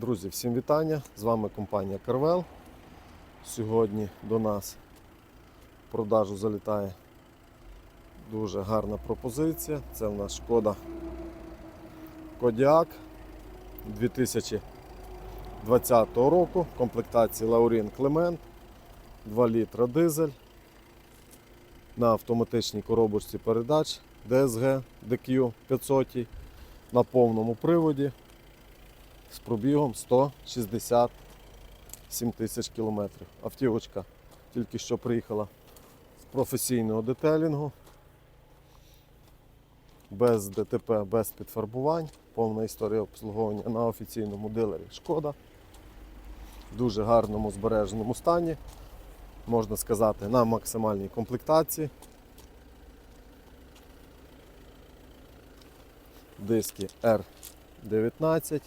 Друзі, всім вітання! З вами компанія Carvel. Сьогодні до нас в продажу залітає дуже гарна пропозиція. Це в нас шкода Кодіак 2020 року, комплектації Laurien Clement, 2 літра дизель на автоматичній коробочці передач DSG DQ 500 на повному приводі з пробігом 167 тисяч кілометрів. Автівочка тільки що приїхала з професійного детелінгу, без ДТП, без підфарбувань, повна історія обслуговування на офіційному дилері Шкода. В дуже гарному збереженому стані, можна сказати, на максимальній комплектації. Диски R19.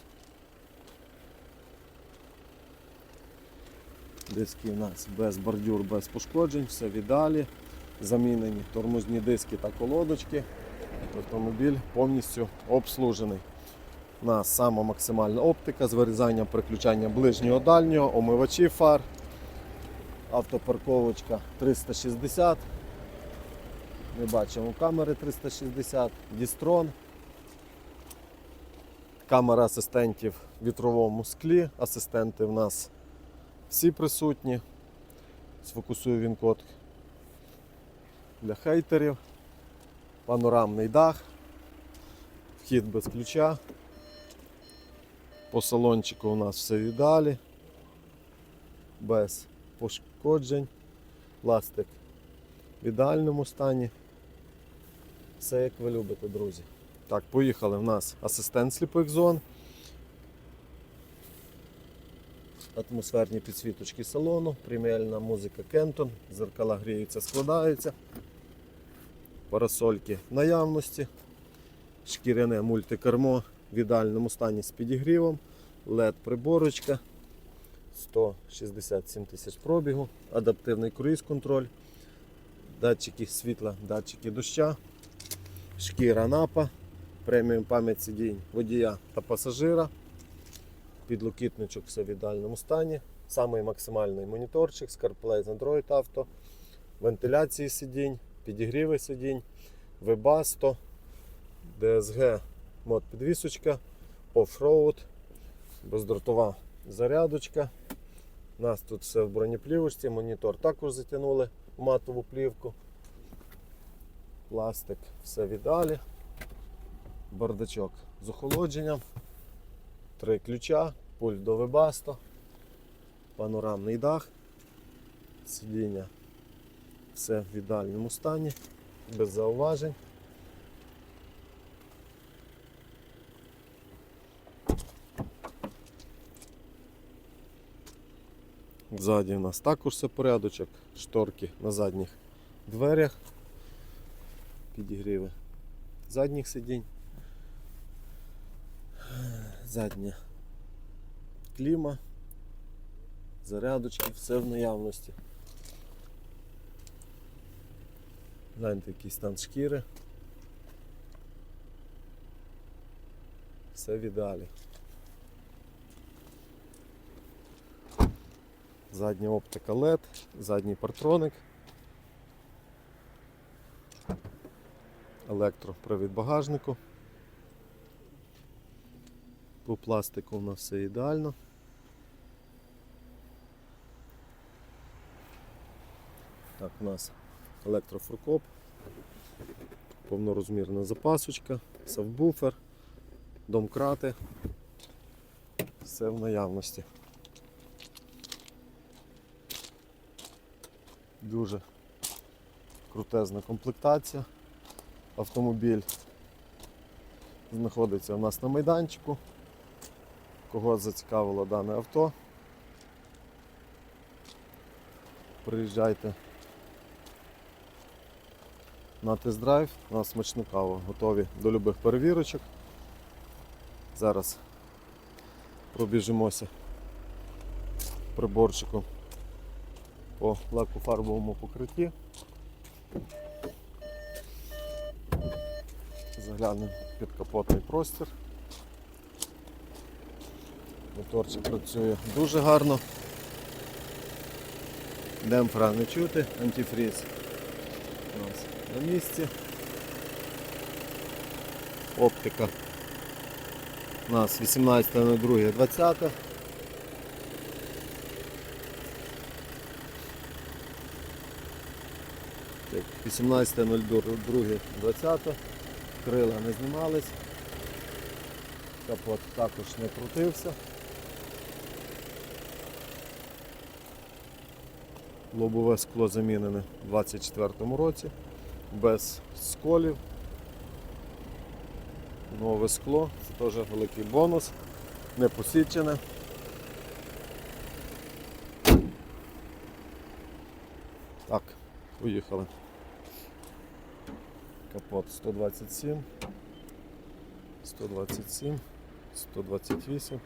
Диски у нас без бордюр, без пошкоджень, все в ідеалі. Замінені тормозні диски та колодочки. Автомобіль повністю обслужений. У нас сама максимальна оптика з вирізанням приключання ближнього дальнього, омивачі фар, автопарковочка 360. Ми бачимо камери 360, Дістрон. Камера асистентів в вітровому склі. Асистенти в нас всі присутні. Сфокусую він код для хейтерів. Панорамний дах, вхід без ключа. По салончику у нас все в ідеалі, без пошкоджень, пластик в ідеальному стані. Все як ви любите, друзі. Так, поїхали в нас асистент сліпих зон. Атмосферні підсвіточки салону, преміальна музика Кентон, зеркала гріються, складаються, парасольки в наявності, шкіряне мультикермо в ідеальному стані з підігрівом, LED приборочка, 167 тисяч пробігу, адаптивний круїз контроль, датчики світла, датчики доща, шкіра напа, преміум пам'ять сидінь водія та пасажира. Підлокітничок все в ідеальному стані. Самий максимальний моніторчик, CarPlay з Android Auto, вентиляції сидінь, підігріви сидінь, Webasto, DSG мод підвісочка, оффроуд, бездротова зарядочка. У нас тут все в бронеплівочці, монітор також затягнули в матову плівку. Пластик, все в ідеалі. Бардачок з охолодженням. Три ключа, пульт до Webasto, панорамний дах, сидіння. Все в ідеальному стані, без зауважень. Ззаді у нас також все порядочок, шторки на задніх дверях, підігріви задніх сидінь задня кліма, зарядочки, все в наявності. Гляньте, який стан шкіри. Все в ідеалі. Задня оптика LED, задній партроник. Електропривід багажнику. По пластику у нас все ідеально. Так, у нас електрофуркоп, повнорозмірна запасочка, сабвуфер, домкрати. Все в наявності. Дуже крутезна комплектація. Автомобіль знаходиться у нас на майданчику. Кого зацікавило дане авто, приїжджайте на тест-драйв, у нас смачну каву, готові до любих перевірочок. Зараз пробіжимося приборчиком по лакофарбовому покритті. Заглянемо під капотний простір. Моторчик працює дуже гарно. Демпфера не чути, антифріз у нас на місці. Оптика у нас 18.02.20. Так, 18.02.20. Крила не знімались. Капот також не крутився. Лобове скло замінене у 24 році, без сколів. Нове скло, це теж великий бонус, не посічене. Так, поїхали. Капот 127, 127, 128,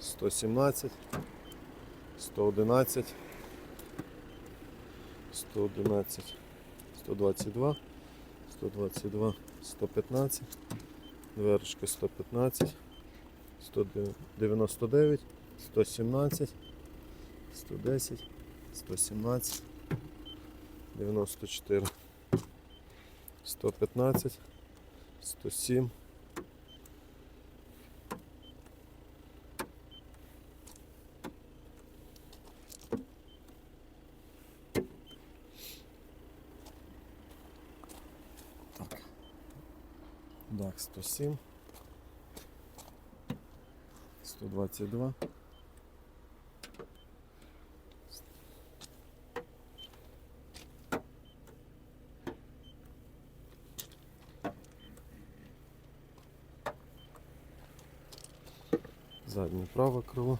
117, 111, 111, 122, 122, 115, дверочка 115, 199, 117, 110, 117, 94, 115, 107, Так, 107. 122. Заднє праве крило.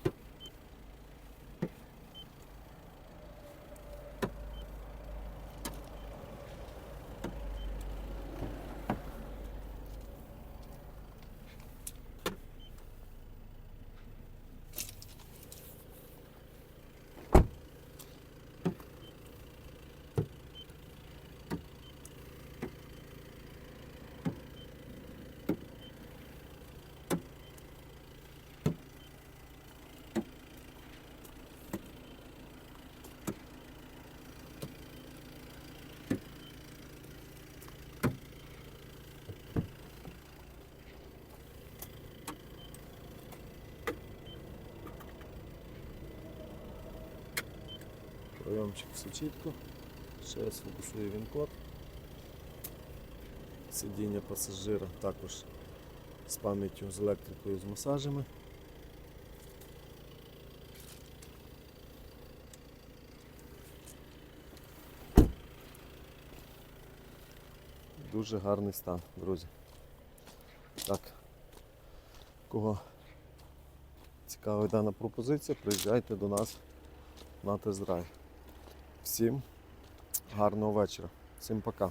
Прийомчик все чітко. Ще раз фокусує він код. Сидіння пасажира також з пам'яттю, з електрикою, з масажами. Дуже гарний стан, друзі. Так, кого цікавить дана пропозиція, приїжджайте до нас на тест-драйв. Всім гарного вечора. Всім пока.